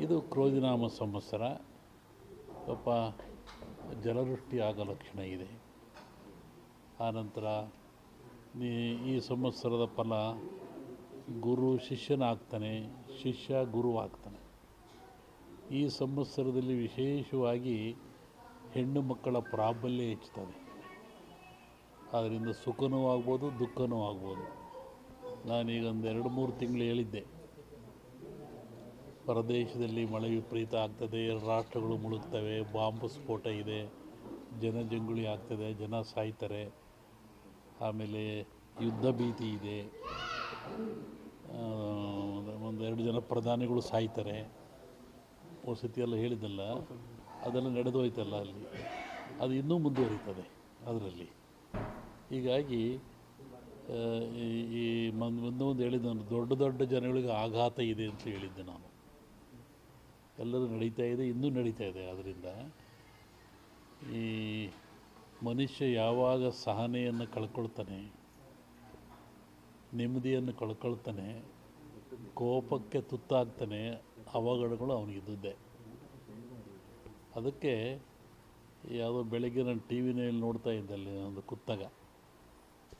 ಇದು ಕ್ರೋಧಿನಾಮ ಸಂವತ್ಸರ. ಪಾಪ ಜಲವೃಷ್ಟಿ ಆಗೋ ಲಕ್ಷಣ ಇದೆ. ಆನಂತರ ಈ ಸಂವತ್ಸರದ ಫಲ ಗುರು ಶಿಷ್ಯನಾಗ್ತಾನೆ, ಶಿಷ್ಯ ಗುರು ಆಗ್ತಾನೆ ಈ ಸಂವತ್ಸರದಲ್ಲಿ ವಿಶೇಷವಾಗಿ ಹೆಣ್ಣು ಮಕ್ಕಳ ಪ್ರಾಬಲ್ಯ ಹೆಚ್ಚುತ್ತದೆ. ಅದರಿಂದ ಸುಖನೂ ಆಗ್ಬೋದು, ದುಃಖನೂ ಆಗ್ಬೋದು. ನಾನೀಗ ಒಂದು ಎರಡು ಮೂರು ತಿಂಗಳು ಹೇಳಿದ್ದೆ. ಹೊರದೇಶದಲ್ಲಿ ಮಳೆ ವಿಪರೀತ ಆಗ್ತದೆ, ರಾಷ್ಟ್ರಗಳು ಮುಳುಗ್ತವೆ, ಬಾಂಬ್ ಸ್ಫೋಟ ಇದೆ ಜನಜಂಗುಳಿ ಆಗ್ತದೆ, ಜನ ಸಾಯ್ತಾರೆ, ಆಮೇಲೆ ಯುದ್ಧ ಭೀತಿ ಇದೆ ಒಂದು ಎರಡು ಜನ ಪ್ರಧಾನಿಗಳು ಸಾಯ್ತಾರೆ. ವಸತಿ ಎಲ್ಲ ಹೇಳಿದ್ದಲ್ಲ, ಅದೆಲ್ಲ ನಡೆದು ಹೋಯ್ತಲ್ಲ ಅಲ್ಲಿ. ಅದು ಇನ್ನೂ ಮುಂದುವರಿತದೆ ಅದರಲ್ಲಿ. ಹೀಗಾಗಿ ಈ- ಈ, ಮನ್- ಒಂದು ಹೇಳಿದ್ದೆ, ದೊಡ್ಡ ದೊಡ್ಡ ಜನಗಳಿಗೆ ಆಘಾತ ಇದೆ ಅಂತ ಹೇಳಿದ್ದೆ ನಾನು. ಎಲ್ಲರೂ ನಡೀತಾ ಇದೆ, ಇನ್ನೂ ನಡೀತಾ ಇದೆ. ಆದ್ದರಿಂದ ಈ ಮನುಷ್ಯ ಯಾವಾಗ ಸಹನೆಯನ್ನು ಕಳ್ಕೊಳ್ತಾನೆ, ನೆಮ್ಮದಿಯನ್ನು ಕಳ್ಕೊಳ್ತಾನೆ, ಕೋಪಕ್ಕೆ ತುತ್ತಾಗ್ತಾನೆ, ಅವಘಡಗಳು ಅವನಿಗಿದ್ದುದ್ದೆ ಅದಕ್ಕೆ ಯಾವುದೋ ಬೆಳಗ್ಗೆ ನಾನು ಟಿ ವಿನಲ್ಲಿ ನೋಡ್ತಾ ಇದ್ದೆ ಅಲ್ಲಿ ಒಂದು ಕುತ್ತಾಗ.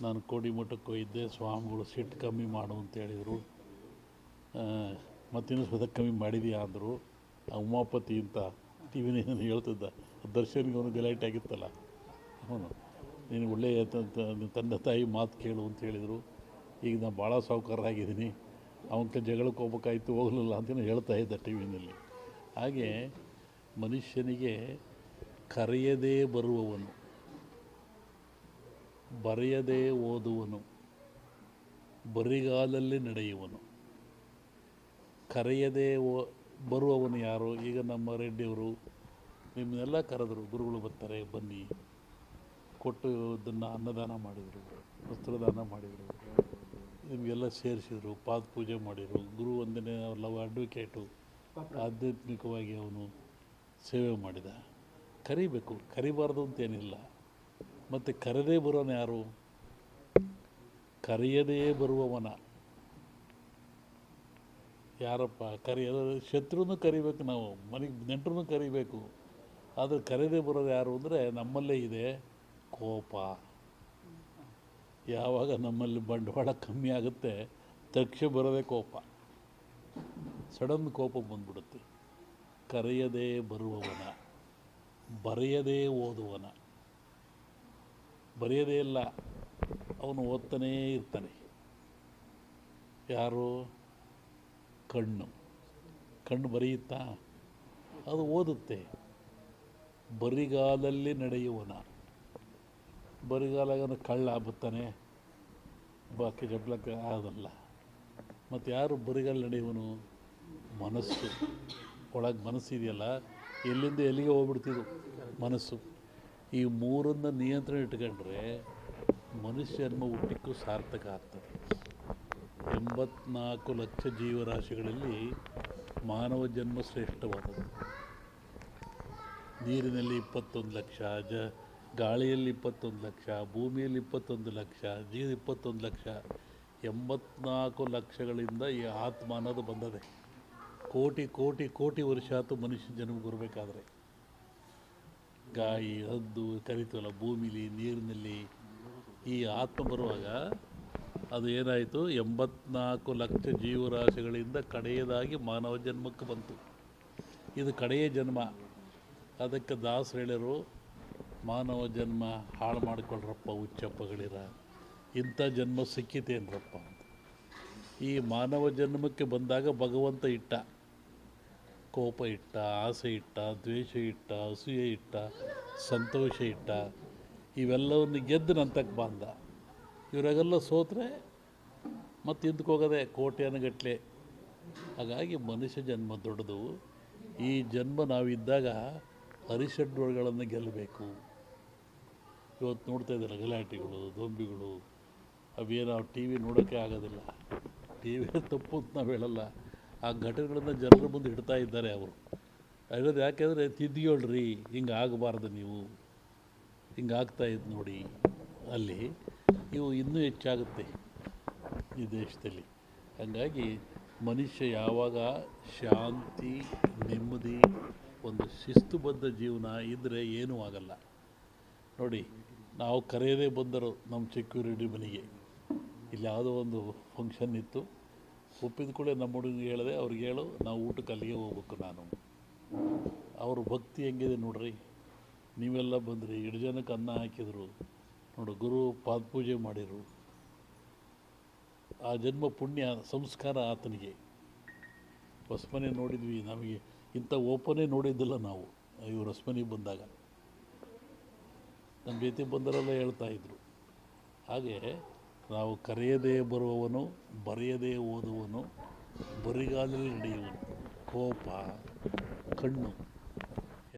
ನಾನು ಕೋಡಿಮಠಕ್ಕೆ ಹೋಗಿದ್ದೆ, ಸ್ವಾಮಿಗಳು ಸಿಟ್ಟು ಕಮ್ಮಿ ಮಾಡು ಅಂತ ಹೇಳಿದರು. ಮತ್ತಿನ್ನೂ ಸ್ವತಃ ಕಮ್ಮಿ ಮಾಡಿದೀಯಾ ಅಂದರು. ಉಮಾಪತಿ ಅಂತ ಟಿ ವಿನಲ್ಲಿ ಹೇಳ್ತಿದ್ದ. ದರ್ಶನ್ಗೆ ಅವನು ಗಲಾಟೆ ಆಗಿತ್ತಲ್ಲ. ಅವನು ನೀನು ಒಳ್ಳೆಯ ತಂದೆ ತಾಯಿ ಮಾತು ಕೇಳು ಅಂತ ಹೇಳಿದರು. ಈಗ ನಾನು ಭಾಳ ಸೌಕರ್ಯ ಆಗಿದ್ದೀನಿ ಅವನ ಜಗಳಕ್ಕೆ ಹೋಗ್ಬೇಕಾಯ್ತು, ಹೋಗಲಿಲ್ಲ ಅಂತ ಹೇಳ್ತಾ ಇದ್ದ ಟಿ ವಿನಲ್ಲಿ ಹಾಗೆ ಮನುಷ್ಯನಿಗೆ ಕರೆಯದೇ ಬರುವವನು, ಬರೆಯದೇ ಓದುವನು, ಬರಿಗಾಲಲ್ಲಿ ನಡೆಯುವನು. ಕರೆಯದೇ ಓ ಬರುವವನು ಯಾರು? ಈಗ ನಮ್ಮ ರೆಡ್ಡಿಯವರು ನಿಮ್ಮನ್ನೆಲ್ಲ ಕರೆದರು, ಗುರುಗಳು ಬರ್ತಾರೆ, ಬನ್ನಿ. ಕೊಟ್ಟು ಇದನ್ನು ಅನ್ನದಾನ ಮಾಡಿದರು, ವಸ್ತ್ರದಾನ ಮಾಡಿದರು. ನಿಮಗೆಲ್ಲ ಸೇರಿಸಿದರು ಪಾದ ಪೂಜೆ ಮಾಡಿದರು. ಗುರು ವಂದನೆ ಲವ್ ಅಡ್ವೊಕೇಟು ಆಧ್ಯಾತ್ಮಿಕವಾಗಿ ಅವನು ಸೇವೆ ಮಾಡಿದ. ಕರಿಬೇಕು, ಕರಿಬಾರ್ದು ಅಂತೇನಿಲ್ಲ. ಮತ್ತು ಕರೆದೇ ಬರೋನು ಯಾರು? ಕರೆಯದೇ ಬರುವವನ. ಯಾರಪ್ಪ ಕರೆಯೋದು ಶತ್ರುನು ಕರಿಬೇಕು ನಾವು, ಮನೆಗೆ ನೆಂಟ್ರೂ ಕರಿಬೇಕು. ಆದರೆ ಕರೆದೇ ಬರೋದು ಯಾರು ಅಂದರೆ ನಮ್ಮಲ್ಲೇ ಇದೆ ಕೋಪ. ಯಾವಾಗ ನಮ್ಮಲ್ಲಿ ಬಂಡವಾಳ ಕಮ್ಮಿ ಆಗುತ್ತೆ ತಕ್ಷ ಬರೋದೇ ಕೋಪ. ಸಡನ್ ಕೋಪ ಬಂದ್ಬಿಡುತ್ತೆ. ಕರೆಯದೇ ಬರುವವನ, ಬರೆಯದೇ ಓದುವನ. ಬರೆಯದೇ ಇಲ್ಲ, ಅವನು ಓದ್ತಾನೇ ಇರ್ತಾನೆ. ಯಾರು? ಕಣ್ಣು. ಕಣ್ಣು ಬರೆಯುತ್ತಾ? ಅದು ಓದುತ್ತೆ. ಬರಿಗಾಲಲ್ಲಿ ನಡೆಯುವನ. ಬರಿಗಾಲಾಗ ಕಳ್ಳ ಬತ್ತಾನೆ ಬಾಕಿ ಜಬ್ಲಕ್ಕೆ ಆಗೋದಲ್ಲ ಮತ್ತು ಯಾರು ಬರಿಗಾಲ ನಡೆಯುವನು? ಮನಸ್ಸು. ಒಳಗೆ ಮನಸ್ಸಿದೆಯಲ್ಲ ಎಲ್ಲಿಂದ ಎಲ್ಲಿಗೆ ಹೋಗ್ಬಿಡ್ತಿದ್ರು ಮನಸ್ಸು. ಈ ಮೂರನ್ನು ನಿಯಂತ್ರಣ ಇಟ್ಕೊಂಡ್ರೆ ಮನುಷ್ಯ ಜನ್ಮ ಹುಟ್ಟಿಕ್ಕೂ ಸಾರ್ಥಕ ಆಗ್ತದೆ. ಎಂಬತ್ನಾಲ್ಕು ಲಕ್ಷ ಜೀವರಾಶಿಗಳಲ್ಲಿ ಮಾನವ ಜನ್ಮ ಶ್ರೇಷ್ಠವಾದದ್ದು. ನೀರಿನಲ್ಲಿ ಇಪ್ಪತ್ತೊಂದು ಲಕ್ಷ, ಜ, ಗಾಳಿಯಲ್ಲಿ ಇಪ್ಪತ್ತೊಂದು ಲಕ್ಷ, ಭೂಮಿಯಲ್ಲಿ ಇಪ್ಪತ್ತೊಂದು ಲಕ್ಷ ಜೀವ ಇಪ್ಪತ್ತೊಂದು ಲಕ್ಷ, ಎಂಬತ್ನಾಲ್ಕು ಲಕ್ಷಗಳಿಂದ ಈ ಆತ್ಮ ಅನ್ನೋದು ಬಂದದೆ. ಕೋಟಿ ಕೋಟಿ ಕೋಟಿ ವರ್ಷ ಆತು ಮನುಷ್ಯ ಜನ್ಮಕ್ಕೆ ಬರಬೇಕಾದ್ರೆ. ಗಾಯಿ, ಹದ್ದು ಕರಿತೀವಲ್ಲ ಭೂಮಿಲಿ, ನೀರಿನಲ್ಲಿ ಈ ಆತ್ಮ ಬರುವಾಗ ಅದು ಏನಾಯಿತು ಎಂಬತ್ನಾಲ್ಕು ಲಕ್ಷ ಜೀವರಾಶಿಗಳಿಂದ ಕಡೆಯದಾಗಿ ಮಾನವ ಜನ್ಮಕ್ಕೆ ಬಂತು. ಇದು ಕಡೆಯ ಜನ್ಮ. ಅದಕ್ಕೆ ದಾಸರು ಹೇಳಿರು ಮಾನವ ಜನ್ಮ ಹಾಳು ಮಾಡಿಕೊಳ್ರಪ್ಪ ಹುಚ್ಚಪ್ಪಗಳಿರ. ಇಂಥ ಜನ್ಮ ಸಿಕ್ಕಿತೇನ್ರಪ್ಪ ಅಂತ. ಈ ಮಾನವ ಜನ್ಮಕ್ಕೆ ಬಂದಾಗ ಭಗವಂತ ಇಟ್ಟ. ಕೋಪ ಇಟ್ಟ, ಆಸೆ ಇಟ್ಟ, ದ್ವೇಷ ಇಟ್ಟ, ಅಸೂಯೆ ಇಟ್ಟ, ಸಂತೋಷ ಇಟ್ಟ. ಇವೆಲ್ಲವನ್ನು ಗೆದ್ದು ನಂತಕ್ಕೆ ಬಂದ. ಇವರಾಗೆಲ್ಲ ಸೋತ್ರೆ ಮತ್ತೆ ಹಿಂದಕ್ಕೋಗದೆ ಕೋಟ್ಯಾನುಗಟ್ಟಲೆ ಹಾಗಾಗಿ ಮನುಷ್ಯ ಜನ್ಮ ದೊಡ್ಡದು. ಈ ಜನ್ಮ ನಾವಿದ್ದಾಗ ಅರಿಷಡ್ವರ್ಗಳನ್ನು ಗೆಲ್ಲಬೇಕು. ಇವತ್ತು ನೋಡ್ತಾ ಇದ್ದಾರೆ ಗಲಾಟೆಗಳು, ದೊಂಬಿಗಳು. ಅವೇನು ಟಿ ವಿ ನೋಡೋಕ್ಕೆ ಆಗೋದಿಲ್ಲ. ಟಿ ವಿ ತಪ್ಪು ಅಂತ ನಾವು ಹೇಳಲ್ಲ. ಆ ಘಟನೆಗಳನ್ನು ಜನರ ಮುಂದೆ ಇಡ್ತಾ ಇದ್ದಾರೆ ಅವರು. ಹೇಳೋದು ಯಾಕೆಂದರೆ ತಿದ್ದಿಯೋಳ್ರಿ, ಹಿಂಗೆ ಆಗಬಾರ್ದು ನೀವು. ಹಿಂಗೆ ಆಗ್ತಾಯಿದ್ದು ನೋಡಿ. ಅಲ್ಲಿ ಇವು ಇನ್ನೂ ಹೆಚ್ಚಾಗುತ್ತೆ ಈ ದೇಶದಲ್ಲಿ. ಹಾಗಾಗಿ ಮನುಷ್ಯ ಯಾವಾಗ ಶಾಂತಿ, ನೆಮ್ಮದಿ, ಒಂದು ಶಿಸ್ತುಬದ್ಧ ಜೀವನ ಇದ್ದರೆ ಏನೂ ಆಗಲ್ಲ. ನೋಡಿ, ನಾವು ಕರೆಯದೇ ಬಂದರು ನಮ್ಮ ಸೆಕ್ಯೂರಿಟಿ ಮನೆಗೆ. ಇಲ್ಲಿ ಯಾವುದೋ ಒಂದು ಫಂಕ್ಷನ್ ಇತ್ತು. ಒಪ್ಪಿದ ಕೂಡ ನಮ್ಮ ಹುಡುಗನಿಗೆ ಹೇಳಿದೆ, ಅವ್ರಿಗೆ ಹೇಳು, ನಾವು ಊಟಕ್ಕೆ ಅಲ್ಲಿಗೆ ಹೋಗ್ಬೇಕು ನಾನು. ಅವ್ರ ಭಕ್ತಿ ಹೆಂಗಿದೆ ನೋಡ್ರಿ. ನೀವೆಲ್ಲ ಬಂದ್ರಿ, ಎರಡು ಜನಕ್ಕೆ ಅನ್ನ ಹಾಕಿದರು. ನೋಡು, ಗುರು ಪಾದಪೂಜೆ ಮಾಡಿದರು ಆ ಜನ್ಮ ಪುಣ್ಯ, ಸಂಸ್ಕಾರ ಆತನಿಗೆ. ಹೊಸ್ಮನೆ ನೋಡಿದ್ವಿ, ನಮಗೆ ಇಂಥ ಓಪನೇ ನೋಡಿದ್ದಿಲ್ಲ ನಾವು, ಇವರು ಹೊಸ್ಮನೆಗೆ ಬಂದಾಗ. ನಮ್ಮ ಜೊತೆ ಬಂದರೆಲ್ಲ ಹೇಳ್ತಾ ಇದ್ರು. ಹಾಗೆ ನಾವು ಕರೆಯದೇ ಬರುವವನು, ಬರೆಯದೇ ಓದುವನು, ಬರಿಗಾಲಲ್ಲಿ ನಡೆಯುವನು. ಕೋಪ, ಕಣ್ಣು.